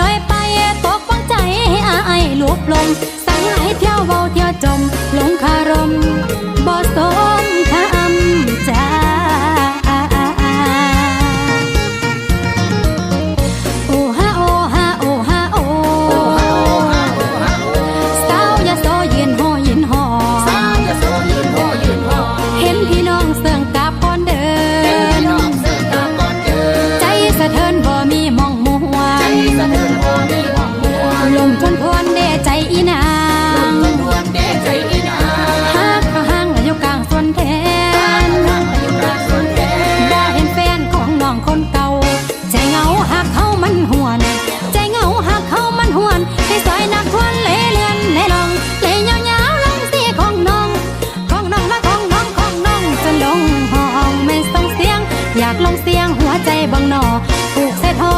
ลอยไปตกฟังใจให้อายลุบลง สั่งให้เที่ยวเบาเที่ยวจมลง ลมทวนพวนเด้ใจอีนางลมทวนเด้ใจอีนางฮักก็ห่างแล้วอยู่กลางส่วนแทนฮักก็อยู่กลางสวนแทนบ่เห็นแฟนของน้องคนเก่า ใจเหงาหักเขามันห่วน ใจเหงาหักเขามันห่วนให้สอยนักทวนเลเลือนเลลองเลเงาวงาลงเสียของน้อง ของน้องและของน้องของน้องจะลงห้องไม่ต้องเสียง อยากลงเสียงหัวใจบังหนอผูกใส่ทอ